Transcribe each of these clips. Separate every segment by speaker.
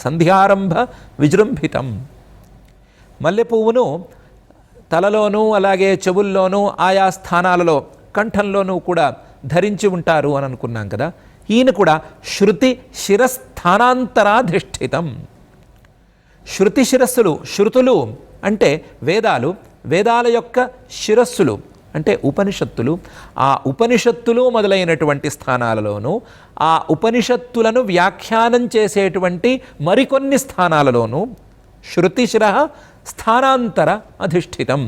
Speaker 1: సంధ్యారంభ విజృంభితం. మల్లెపువ్వును తలలోనూ అలాగే చెవుల్లోనూ ఆయా స్థానాలలో కంఠంలోనూ కూడా ధరించి ఉంటారు అని అనుకున్నాం కదా. ఈయన కూడా శృతి శిరస్థానాంతరాధిష్ఠితం శృతి శిరస్సులు శృతులు అంటే వేదాలు వేదాల యొక్క శిరస్సులు. అంటే ఉపనిషత్తులు. ఆ ఉపనిషత్తులు మొదలైనటువంటి స్థానాలలోనూ ఆ ఉపనిషత్తులను వ్యాఖ్యానం చేసేటువంటి మరికొన్ని స్థానాలలోనూ శృతిశిర స్థానాంతర అధిష్ఠితం.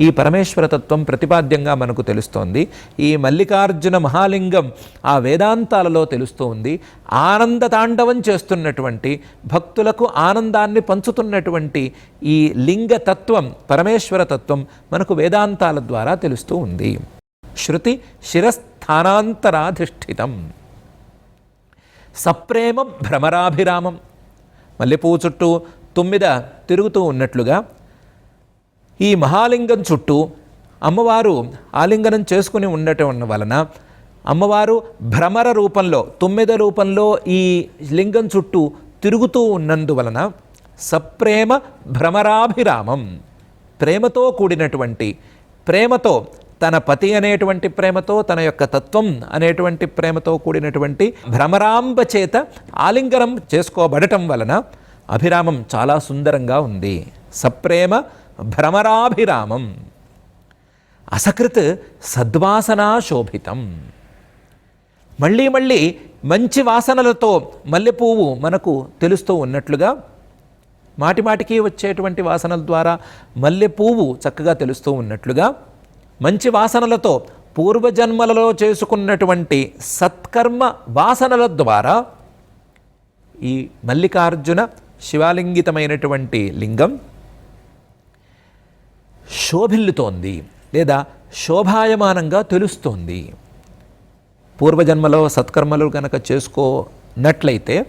Speaker 1: ఈ పరమేశ్వరతత్వం ప్రతిపాద్యంగా మనకు తెలుస్తోంది. ఈ మల్లికార్జున మహాలింగం ఆ వేదాంతాలలో తెలుస్తూ ఉంది. ఆనంద తాండవం చేస్తున్నటువంటి భక్తులకు ఆనందాన్ని పంచుతున్నటువంటి ఈ లింగతత్వం పరమేశ్వరతత్వం పరమేశ్వర తత్వం మనకు వేదాంతాల ద్వారా తెలుస్తూ ఉంది. శృతి శిరస్థానాంతరాధిష్ఠితం. సప్రేమ భ్రమరాభిరామం. మల్లెపూ చుట్టూ తుమ్మిద తిరుగుతూ ఉన్నట్లుగా ఈ మహాలింగం చుట్టూ అమ్మవారు ఆలింగనం చేసుకుని ఉండటం వలన అమ్మవారు భ్రమర రూపంలో తొమ్మిద రూపంలో ఈ లింగం చుట్టూ తిరుగుతూ ఉన్నందువలన సప్రేమ భ్రమరాభిరామం. ప్రేమతో కూడినటువంటి ప్రేమతో తన పతి అనేటువంటి ప్రేమతో తన యొక్క తత్వం అనేటువంటి ప్రేమతో కూడినటువంటి భ్రమరాంబ చేత ఆలింగనం చేసుకోబడటం వలన అభిరామం చాలా సుందరంగా ఉంది. సప్రేమ భ్రమరాభిరామం అసకృత్ సద్వాసనా శోభితం మళ్ళీ మళ్ళీ మంచి వాసనలతో మల్లెపువ్వు మనకు తెలుస్తూ ఉన్నట్లుగా మాటిమాటికి వచ్చేటువంటి వాసనల ద్వారా మల్లెపువ్వు చక్కగా తెలుస్తూ ఉన్నట్లుగా మంచి వాసనలతో పూర్వజన్మలలో చేసుకున్నటువంటి సత్కర్మ వాసనల ద్వారా ఈ మల్లికార్జున శివాలింగితమైనటువంటి లింగం శోభిల్లుతోంది లేదా శోభాయమానంగా తెలుస్తోంది. పూర్వజన్మలో సత్కర్మలు కనుక చేసుకోనట్లయితే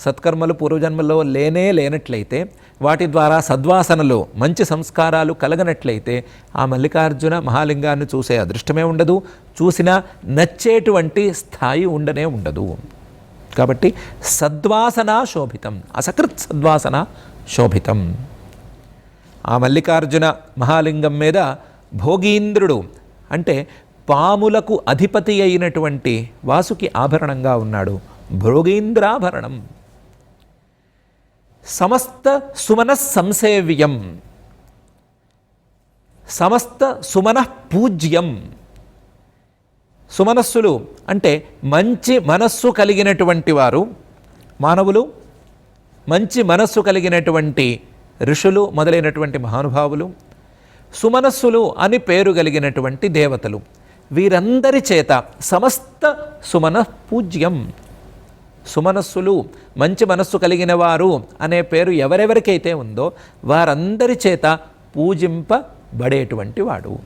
Speaker 1: సత్కర్మలు పూర్వజన్మలో లేనే లేనట్లయితే వాటి ద్వారా సద్వాసనలు మంచి సంస్కారాలు కలగనట్లయితే ఆ మల్లికార్జున మహాలింగాన్ని చూసే అదృష్టమే ఉండదు చూసినా నచ్చేటువంటి స్థాయి ఉండనే ఉండదు. కాబట్టి సద్వాసన శోభితం అసకృత్ సద్వాసన శోభితం. ఆ మల్లికార్జున మహాలింగం మీద భోగీంద్రుడు అంటే పాములకు అధిపతి అయినటువంటి వాసుకి ఆభరణంగా ఉన్నాడు. భోగీంద్రాభరణం. సమస్త సుమన సంసేవ్యం. సమస్త సుమన పూజ్యం. సుమనస్సులు అంటే మంచి మనస్సు కలిగినటువంటి వారు మానవులు మంచి మనస్సు కలిగినటువంటి ఋషులు మొదలైనటువంటి మహానుభావులు సుమనస్సులు అని పేరు కలిగినటువంటి దేవతలు. వీరందరి చేత సమస్త సుమన పూజ్యం. సుమనస్సులు మంచి మనస్సు కలిగిన వారు అనే పేరు ఎవరెవరికైతే ఉందో వారందరి చేత పూజింపబడేటువంటి వాడు.